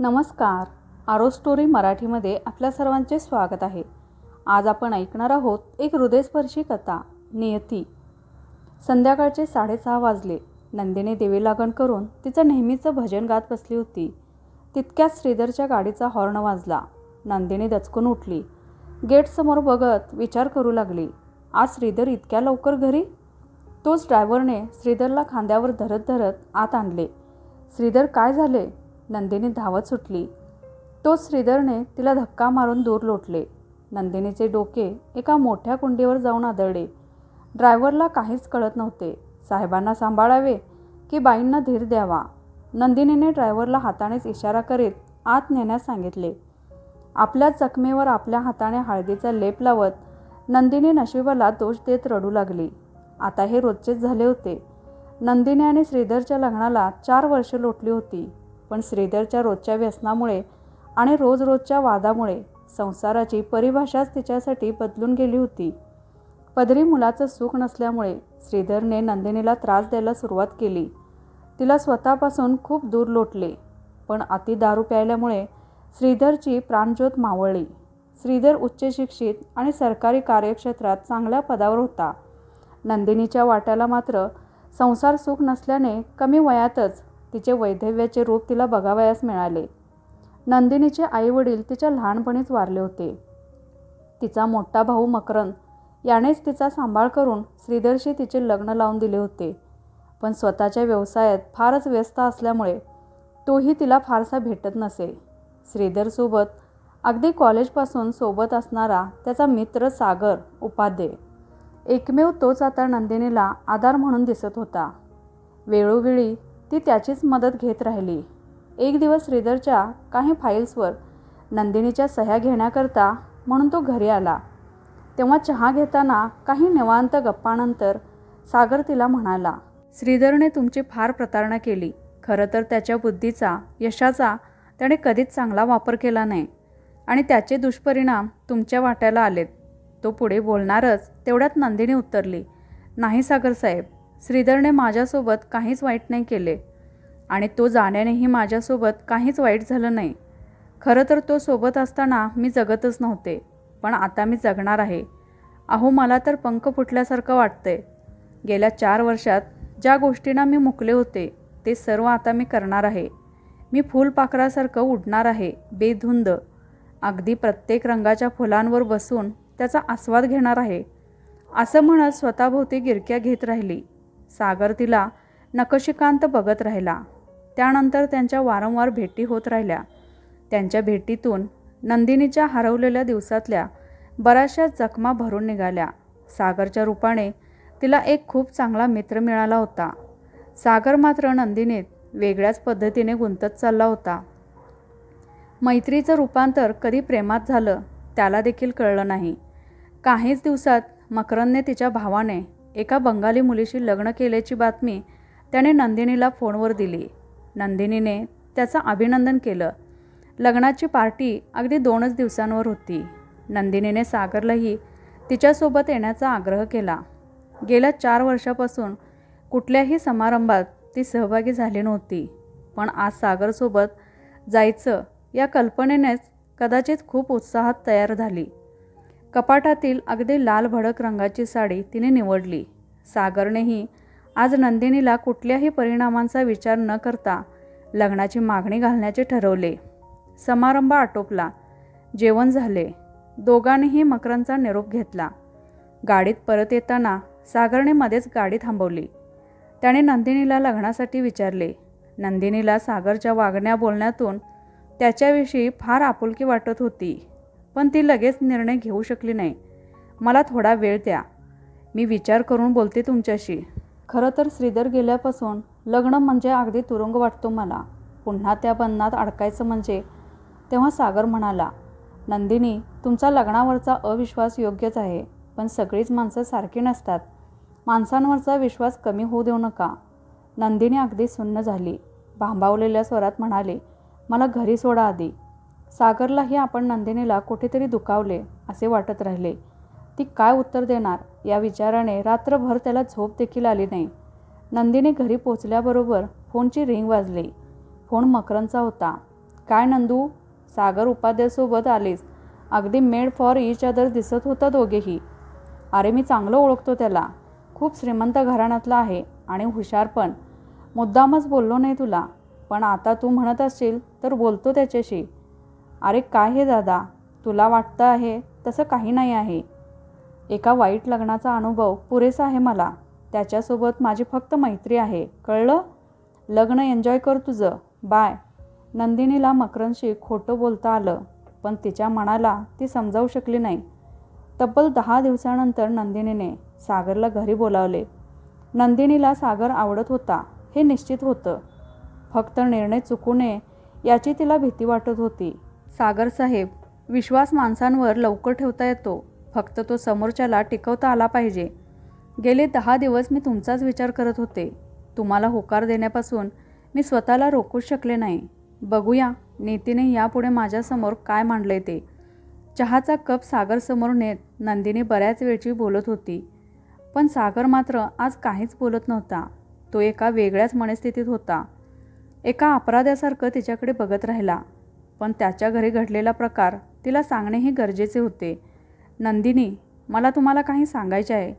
नमस्कार. आरो स्टोरी मराठीमध्ये आपल्या सर्वांचे स्वागत आहे. आज आपण ऐकणार आहोत एक हृदयस्पर्शी कथा नियती. संध्याकाळचे साडेसहा वाजले. नंदिनी देवी लागण करून तिचं नेहमीचं भजन गात बसली होती. तितक्याच श्रीधरच्या गाडीचा हॉर्न वाजला. नंदिनी दचकून उठली. गेटसमोर बघत विचार करू लागली. आज श्रीधर इतक्या लवकर घरी? तोच ड्रायव्हरने श्रीधरला खांद्यावर धरत धरत आत आणले. श्रीधर काय झाले? नंदिनी धावत सुटली. तोच श्रीधरने तिला धक्का मारून दूर लोटले. नंदिनीचे डोके एका मोठ्या कुंडीवर जाऊन आदळले. ड्रायव्हरला काहीच कळत नव्हते. साहेबांना सांभाळावे की बाईंना धीर द्यावा? नंदिनीने ड्रायव्हरला हातानेच इशारा करीत आत नेण्यास सांगितले. आपल्या जखमेवर आपल्या हाताने हळदीचा लेप लावत नंदिनी नशिबाला दोष देत रडू लागली. आता हे रोजचेच झाले होते. नंदिनी आणि श्रीधरच्या लग्नाला चार वर्ष लोटली होती. पण श्रीधरच्या रोजच्या व्यसनामुळे आणि रोज रोजच्या वादामुळे संसाराची परिभाषाच तिच्यासाठी बदलून गेली होती. पदरी मुलाचं सुख नसल्यामुळे श्रीधरने नंदिनीला त्रास द्यायला सुरुवात केली. तिला स्वतःपासून खूप दूर लोटले पण अति दारू प्यायल्यामुळे श्रीधरची प्राणज्योत मावळली. श्रीधर उच्च शिक्षित आणि सरकारी कार्यक्षेत्रात चांगल्या पदावर होता. नंदिनीच्या वाट्याला मात्र संसार सुख नसल्याने कमी वयातच तिचे वैधव्याचे रूप तिला बघावयास मिळाले. नंदिनीचे आईवडील तिच्या लहानपणीच वारले होते. तिचा मोठा भाऊ मकरंद यानेच तिचा सांभाळ करून श्रीधरशी तिचे लग्न लावून दिले होते. पण स्वतःच्या व्यवसायात फारच व्यस्त असल्यामुळे तोही तिला फारसा भेटत नसे. श्रीधरसोबत अगदी कॉलेजपासून सोबत असणारा त्याचा मित्र सागर उपाध्ये. एकमेव तोच आता नंदिनीला आधार म्हणून दिसत होता. वेळोवेळी ती त्याचीच मदत घेत राहिली. एक दिवस श्रीधरच्या काही फाईल्सवर नंदिनीच्या सह्या घेण्याकरता म्हणून तो घरी आला. तेव्हा चहा घेताना काही निवांत गप्पानंतर सागर तिला म्हणाला श्रीधरने तुमची फार प्रतारणा केली. खरं तर त्याच्या बुद्धीचा यशाचा त्याने कधीच चांगला वापर केला नाही. आणि त्याचे दुष्परिणाम तुमच्या वाट्याला आलेत. तो पुढे बोलणारच तेवढ्यात नंदिनी उत्तरली नाही सागर साहेब श्रीधरने माझ्यासोबत काहीच वाईट नाही केले आणि तो जाण्यानेही माझ्यासोबत काहीच वाईट झालं नाही. खरं तर तो सोबत असताना मी जगतच नव्हते पण आता मी जगणार आहे. अहो मला तर पंख फुटल्यासारखं वाटतंय. गेल्या चार वर्षात ज्या गोष्टींना मी मुकले होते ते सर्व आता मी करणार आहे. मी फुलपाखरासारखं उडणार आहे बेधुंद. अगदी प्रत्येक रंगाच्या फुलांवर बसून त्याचा आस्वाद घेणार आहे. असं म्हणत स्वतःभोवती गिरक्या घेत राहिली. सागर तिला नकशिकांत बघत राहिला. त्यानंतर त्यांच्या वारंवार भेटी होत राहिल्या. त्यांच्या भेटीतून नंदिनीच्या हरवलेल्या दिवसातल्या बऱ्याचशा जखमा भरून निघाल्या. सागरच्या रूपाने तिला एक खूप चांगला मित्र मिळाला होता. सागर मात्र नंदिनीत वेगळ्याच पद्धतीने गुंतत चालला होता. मैत्रीचं रूपांतर कधी प्रेमात झालं त्याला देखील कळलं नाही. काहीच दिवसात मकरंदने तिच्या भावाने एका बंगाली मुलीशी लग्न केल्याची बातमी त्याने नंदिनीला फोनवर दिली. नंदिनीने त्याचं अभिनंदन केलं. लग्नाची पार्टी अगदी दोनच दिवसांवर होती. नंदिनीने सागरलाही तिच्यासोबत येण्याचा आग्रह केला. गेल्या चार वर्षापासून कुठल्याही समारंभात ती सहभागी झाली नव्हती पण आज सागरसोबत जायचं या कल्पनेनेच कदाचित खूप उत्साहात तयार झाली. कपाटातील अगदी लाल भडक रंगाची साडी तिने निवडली. सागरनेही आज नंदिनीला कुठल्याही परिणामांचा विचार न करता लग्नाची मागणी घालण्याचे ठरवले. समारंभ आटोपला. जेवण झाले. दोघांनीही मकरांचा निरोप घेतला. गाडीत परत येताना सागरने मध्येच गाडी थांबवली. त्याने नंदिनीला लग्नासाठी विचारले. नंदिनीला सागरच्या वागण्या बोलण्यातून त्याच्याविषयी फार आपुलकी वाटत होती. पण ती लगेच निर्णय घेऊ शकली नाही. मला थोडा वेळ द्या. मी विचार करून बोलते तुमच्याशी. खरं तर श्रीधर गेल्यापासून लग्न म्हणजे अगदी तुरुंग वाटतो मला. पुन्हा त्या बंधनात अडकायचं म्हणजे? तेव्हा सागर म्हणाला नंदिनी तुमचा लग्नावरचा अविश्वास योग्यच आहे पण सगळीच माणसं सारखी नसतात. माणसांवरचा विश्वास कमी होऊ देऊ नका. नंदिनी अगदी सुन्न झाली. भांबावलेल्या स्वरात म्हणाले मला घरी सोडा आधी. सागरलाही आपण नंदिनीला कुठेतरी दुखावले असे वाटत राहिले. ती काय उत्तर देणार? या विचाराने रात्रभर त्याला झोप देखील आली नाही. नंदिनी घरी पोचल्याबरोबर फोनची रिंग वाजली. फोन मकरंदचा होता. काय नंदू? सागर उपाध्यायसोबत आलीस. अगदी मेड फॉर इच अदर दिसत होता दोघेही. अरे मी चांगलं ओळखतो त्याला. खूप श्रीमंत घराण्यातला आहे आणि हुशार पण. मुद्दामच बोललो नाही तुला. पण आता तू म्हणत असशील तर बोलतो त्याच्याशी. अरे काय हे दादा? तुला वाटतं आहे? तसं काही नाही आहे. एका वाईट लग्नाचा अनुभव पुरेसा आहे मला. त्याच्यासोबत माझी फक्त मैत्री आहे. कळलं? लग्न एन्जॉय कर तुझं. बाय. नंदिनीला मकरनशी खोटं बोलता आलं पण तिच्या मनाला ती समजावू शकली नाही. तब्बल दहा दिवसानंतर नंदिनीने सागरला घरी बोलावले. नंदिनीला सागर आवडत होता. हे निश्चित होतं. फक्त निर्णय चुकू नये याची तिला भीती वाटत होती. सागर साहेब विश्वास माणसांवर लवकर ठेवता येतो. फक्त तो समोरच्याला टिकवता आला पाहिजे. गेले दहा दिवस मी तुमचाच विचार करत होते. तुम्हाला होकार देण्यापासून मी स्वतःला रोखू शकले नाही. बघूया नीतीने यापुढे माझ्यासमोर काय मांडले ते. चहाचा कप सागरसमोर नेत नंदिनी बऱ्याच वेळची बोलत होती. पण सागर मात्र आज काहीच बोलत नव्हता. तो एका वेगळ्याच मनस्थितीत होता. एका अपराध्यासारखं तिच्याकडे बघत राहिला. पण त्याच्या घरी घडलेला प्रकार तिला सांगणेही गरजेचे होते. नंदिनी मला तुम्हाला काही सांगायचे आहे.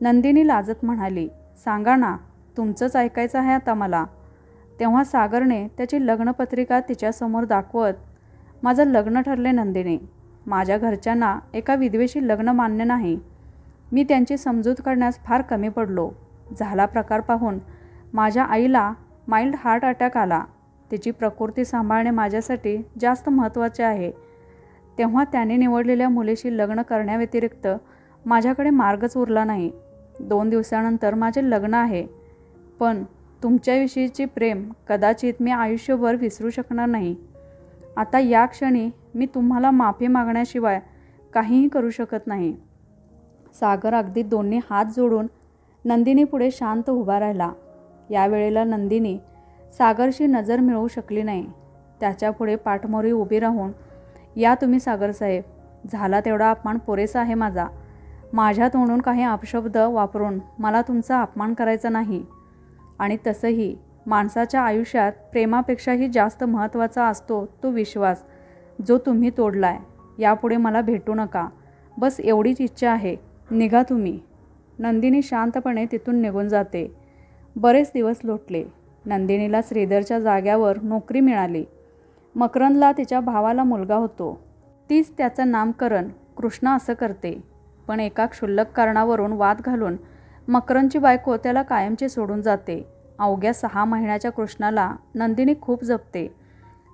नंदिनी लाजत म्हणाली सांगा ना तुमचंच ऐकायचं आहे आता मला. तेव्हा सागरने त्याची लग्नपत्रिका तिच्यासमोर दाखवत माझं लग्न ठरले नंदिनी. माझ्या घरच्यांना एका विधवेशी लग्न मान्य नाही. मी त्यांची समजूत करण्यास फार कमी पडलो. झाला प्रकार पाहून माझ्या आईला माइल्ड हार्ट अटॅक आला. तिची प्रकृती सांभाळणे माझ्यासाठी जास्त महत्त्वाचे आहे. तेव्हा त्याने निवडलेल्या मुलीशी लग्न करण्याव्यतिरिक्त माझ्याकडे मार्गच उरला नाही. दोन दिवसानंतर माझे लग्न आहे. पण तुमच्याविषयीचे प्रेम कदाचित मी आयुष्यभर विसरू शकणार नाही. आता या क्षणी मी तुम्हाला माफी मागण्याशिवाय काहीही करू शकत नाही. सागर अगदी दोन्ही हात जोडून नंदिनीपुढे शांत उभा राहिला. यावेळेला नंदिनी सागरशी नजर मिळवू शकली नाही. त्याच्यापुढे पाठमोरी उभी राहून या तुम्ही सागरसाहेब झाला तेवढा अपमान पुरेसा आहे माझा. माझ्या तोंडून काही अपशब्द वापरून मला तुमचा अपमान करायचा नाही. आणि तसंही माणसाच्या आयुष्यात प्रेमापेक्षाही जास्त महत्त्वाचा असतो तो विश्वास जो तुम्ही तोडलाय. यापुढे मला भेटू नका. बस एवढीच इच्छा आहे. निघा तुम्ही. नंदिनी शांतपणे तिथून निघून जाते. बरेच दिवस लोटले. नंदिनीला श्रीधरच्या जाग्यावर नोकरी मिळाली. मकरंदला तिच्या भावाला मुलगा होतो. तीच त्याचं नामकरण कृष्णा असं करते. पण एका क्षुल्लक कारणावरून वाद घालून मकरंदची बायको त्याला कायमची सोडून जाते. अवघ्या सहा महिन्याच्या कृष्णाला नंदिनी खूप जपते.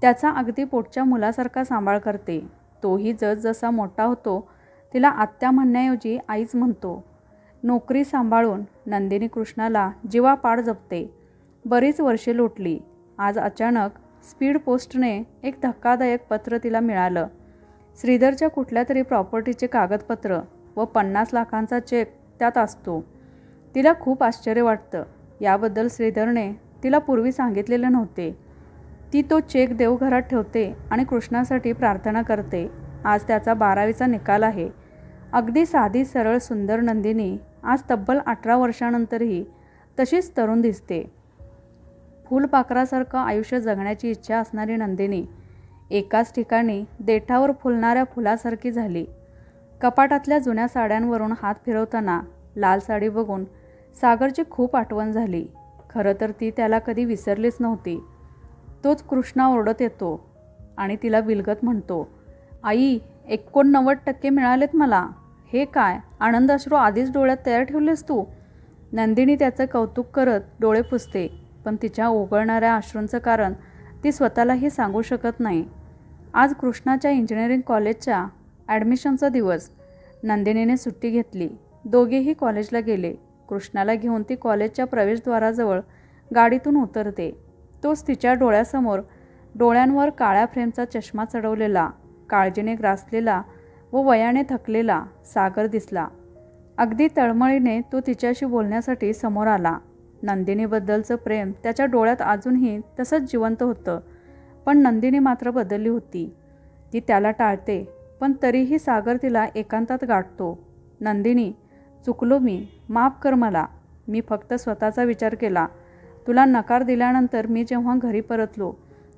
त्याचा अगदी पोटच्या मुलासारखा सांभाळ करते. तोही जसजसा मोठा होतो तिला आत्या म्हणण्याऐवजी आईच म्हणतो. नोकरी सांभाळून नंदिनी कृष्णाला जीवापाड जपते. बरीच वर्षे लोटली. आज अचानक स्पीड पोस्टने एक धक्कादायक पत्र तिला मिळालं. श्रीधरच्या कुठल्या तरी प्रॉपर्टीचे कागदपत्र व पन्नास लाखांचा चेक त्यात असतो. तिला खूप आश्चर्य वाटतं. याबद्दल श्रीधरने तिला पूर्वी सांगितलेले नव्हते. ती तो चेक देवघरात ठेवते आणि कृष्णासाठी प्रार्थना करते. आज त्याचा बारावीचा निकाल आहे. अगदी साधी सरळ सुंदर नंदिनी आज तब्बल अठरा वर्षानंतरही तशीच तरुण दिसते. फुलपाखरासारखं आयुष्य जगण्याची इच्छा असणारी नंदिनी एकाच ठिकाणी देठावर फुलणाऱ्या फुलासारखी झाली. कपाटातल्या जुन्या साड्यांवरून हात फिरवताना लाल साडी बघून सागरची खूप आठवण झाली. खरं तर ती त्याला कधी विसरलीच नव्हती. तोच कृष्णा ओरडत येतो आणि तिला विलगत म्हणतो आई एकोणनव्वद टक्के मिळालेत मला. हे काय आनंदाश्रू आधीच डोळ्यात तयार ठेवलेस तू? नंदिनी त्याचं कौतुक करत डोळे पुसते. पण तिच्या ओघळणाऱ्या अश्रूंचं कारण ती स्वतःलाही सांगू शकत नाही. आज कृष्णाच्या इंजिनिअरिंग कॉलेजच्या ॲडमिशनचा दिवस. नंदिनीने सुट्टी घेतली. दोघेही कॉलेजला गेले. कृष्णाला घेऊन ती कॉलेजच्या प्रवेशद्वाराजवळ गाडीतून उतरते. तोच तिच्या डोळ्यासमोर डोळ्यांवर काळ्या फ्रेमचा चष्मा चढवलेला काळजीने ग्रासलेला व वयाने थकलेला सागर दिसला. अगदी तळमळीने तो तिच्याशी बोलण्यासाठी समोर आला. नंदिनीबद्दलचं प्रेम त्याच्या डोळ्यात अजूनही तसंच जिवंत होतं. पण नंदिनी मात्र बदलली होती. ती त्याला टाळते पण तरीही सागर तिला एकांतात गाठतो. नंदिनी चुकलो मी माफ कर मला. मी फक्त स्वतःचा विचार केला. तुला नकार दिल्यानंतर मी जेव्हा घरी परतलो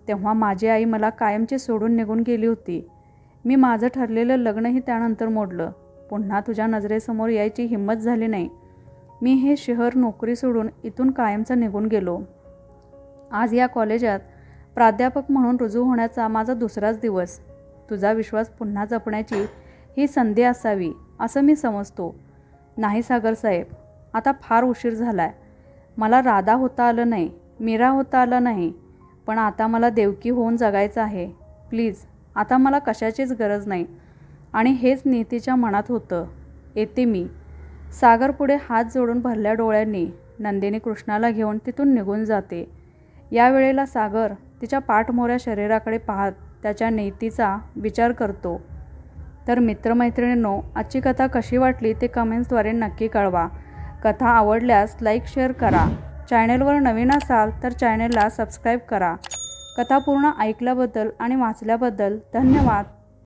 तेव्हा माझी आई मला कायमची सोडून निघून गेली होती. मी माझं ठरलेलं लग्नही त्यानंतर मोडलं. पुन्हा तुझ्या नजरेसमोर यायची हिंमत झाली नाही. मी हे शहर नोकरी सोडून इथून कायमचं निघून गेलो. आज या कॉलेजात प्राध्यापक म्हणून रुजू होण्याचा माझा दुसराच दिवस. तुझा विश्वास पुन्हा जपण्याची ही संधी असावी असं मी समजतो. नाही सागर साहेब आता फार उशीर झाला आहे मला राधा होता आलं नाही मीरा होता आलं नाही पण आता मला देवकी होऊन जगायचं आहे. प्लीज आता मला कशाचीच गरज नाही. आणि हेच नीतीच्या मनात होतं. येते मी. सागर पुढे हात जोडून भरल्या डोळ्यांनी नंदिनी कृष्णाला घेऊन तिथून निघून जाते. यावेळेला सागर तिच्या पाठमोऱ्या शरीराकडे पाहत त्याच्या नेतीचा विचार करतो. तर मित्रमैत्रिणींनो आजची कथा कशी वाटली ते कमेंट्सद्वारे नक्की कळवा. कथा आवडल्यास लाईक शेअर करा. चॅनेलवर नवीन असाल तर चॅनेलला सबस्क्राईब करा. कथा पूर्ण ऐकल्याबद्दल आणि वाचल्याबद्दल धन्यवाद.